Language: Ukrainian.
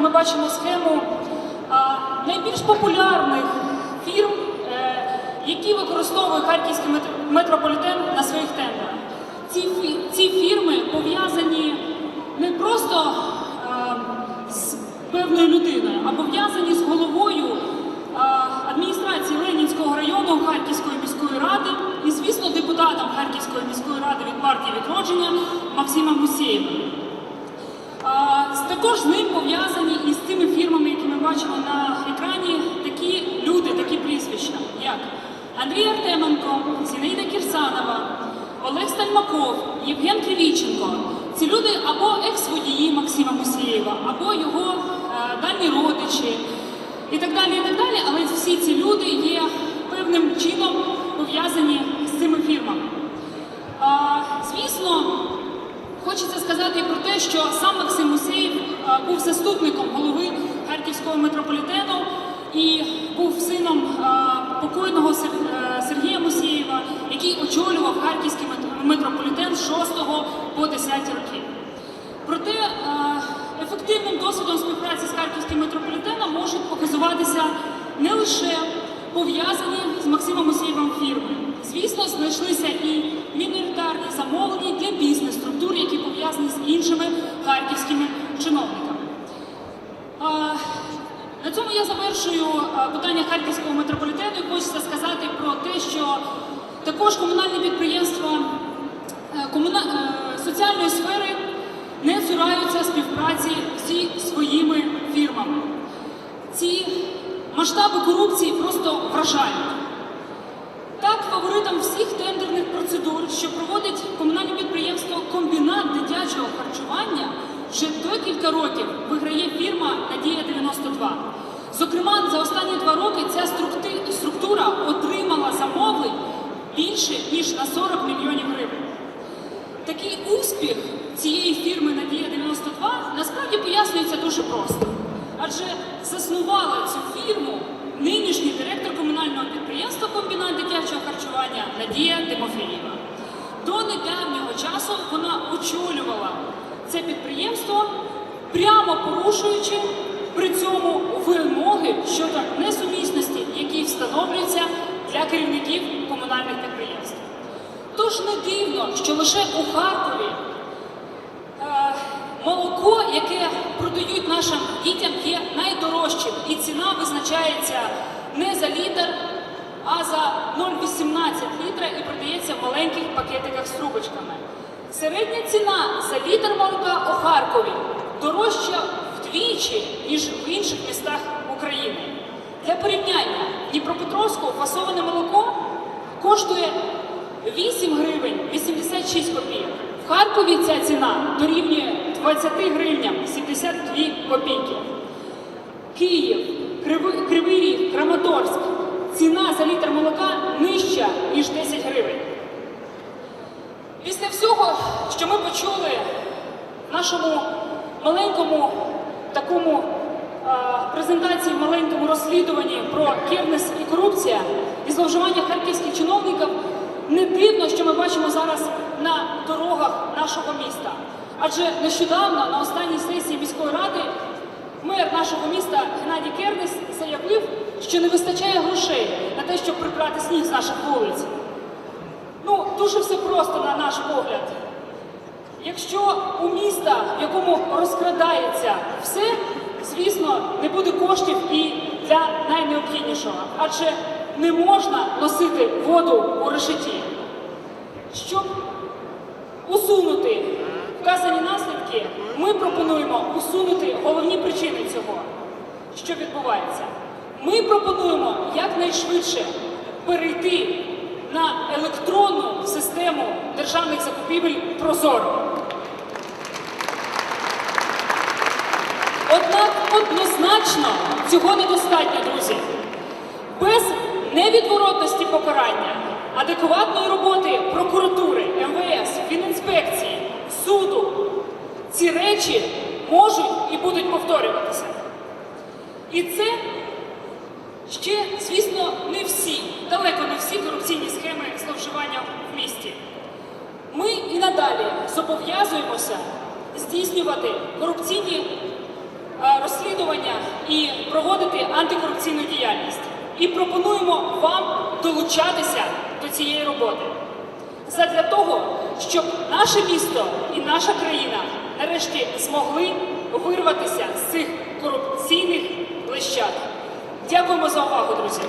ми бачимо схему найбільш популярних фірм, е, які використовує харківський метрополітен на своїх тендерах. Ці, ці фірми пов'язані не просто е, з певною людиною, а пов'язані з головою е, адміністрації Ленінського району Харківської міської ради і, звісно, депутатом Харківської міської ради від партії відродження Максимом Мусєєвим. Також з ним пов'язані і з тими фірмами, які ми бачимо на екрані, такі люди, такі прізвища, як Андрій Артеменко, Зінаїда Кірсанова, Олег Стальмаков, Євген Кривіченко. Ці люди або екс-водії Максима Мусієва, або його е, дальні родичі і так далі, і так далі. Але всі ці люди є певним чином пов'язані з цими фірмами. А, звісно, Хочеться сказати і про те, що сам Максим Мусеєв був заступником голови Харківського метрополітену і був сином покойного е, Сергія Мусєєва, який очолював Харківський мет- метрополітен з 6 по 10 років. Проте ефективним досвідом співпраці з Харківським метрополітеном можуть показуватися не лише пов'язані з Максимом Мусієвим фірми. Звісно, знайшлися і міноритарні замовлення для бізнес-структур, які пов'язані з іншими харківськими чиновниками. На цьому я завершую питання Харківського метрополітену і хочеться сказати про те, що також комунальне підприємство е, комуна... е, соціальної сфери не цураються співпраці зі своїми фірмами. Ці масштаби корупції просто вражають. Так, фаворитом всіх тендерних процедур, що проводить комунальне підприємство Комбінат дитячого харчування, вже декілька років виграє фірма Надія 92. Зокрема, за останні два роки ця структура отримала замовлень більше ніж на 40 мільйонів гривень. Такий успіх цієї фірми Надія 92 насправді пояснюється дуже просто. Адже заснувала цю фірму нинішній директор комунального підприємства комбінат дитячого харчування Надія Тимофієва. До недавнього часу вона очолювала це підприємство, прямо порушуючи при цьому вимоги щодо несумісності, які встановлюються для керівників комунальних підприємств. Тож не дивно, що лише у Харкові е, молоко, яке продають нашим дітям, є найдорожчим, і ціна визначається не за літр, а за 0,18 літра і продається в маленьких пакетиках з трубочками. Середня ціна за літр молока у Харкові дорожча вдвічі, ніж в інших містах України. Для порівняння, Дніпропетровську фасоване молоко коштує 8 гривень 86 копійок. В Харкові ця ціна дорівнює 20 гривням 72 копійки. Київ, Кривий Ріг, Краматорськ. Ціна за літр молока нижча, ніж 10 гривень. Після всього, що ми почули в нашому маленькому такому презентації, маленькому розслідуванні про кернес і корупція і зловживання харківських чиновників, не дивно, що ми бачимо зараз на дорогах нашого міста. Адже нещодавно на останній сесії міської ради мер нашого міста Геннадій Кернес заявив, що не вистачає грошей на те, щоб прибрати сніг з наших вулиць. Ну, дуже все просто на наш погляд. Якщо у міста, в якому розкрадається все, звісно, не буде коштів і для найнеобхіднішого, адже не можна носити воду у решеті. Щоб усунути вказані наслідки, ми пропонуємо усунути головні причини цього, що відбувається. Ми пропонуємо якнайшвидше перейти на електронну систему державних закупівель Прозоро. Однак однозначно цього недостатньо, друзі. Без невідворотності покарання, адекватної роботи прокуратури, МВС, Фінінспекції, суду ці речі можуть і будуть повторюватися. І це ще, звісно, не всі, далеко не всі корупційні схеми зловживання в місті. Ми і надалі зобов'язуємося здійснювати корупційні е, розслідування. і проводити антикорупційну діяльність. І пропонуємо вам долучатися до цієї роботи. Задля того, щоб наше місто і наша країна нарешті змогли вирватися з цих корупційних лищат. Дякуємо за увагу, друзі.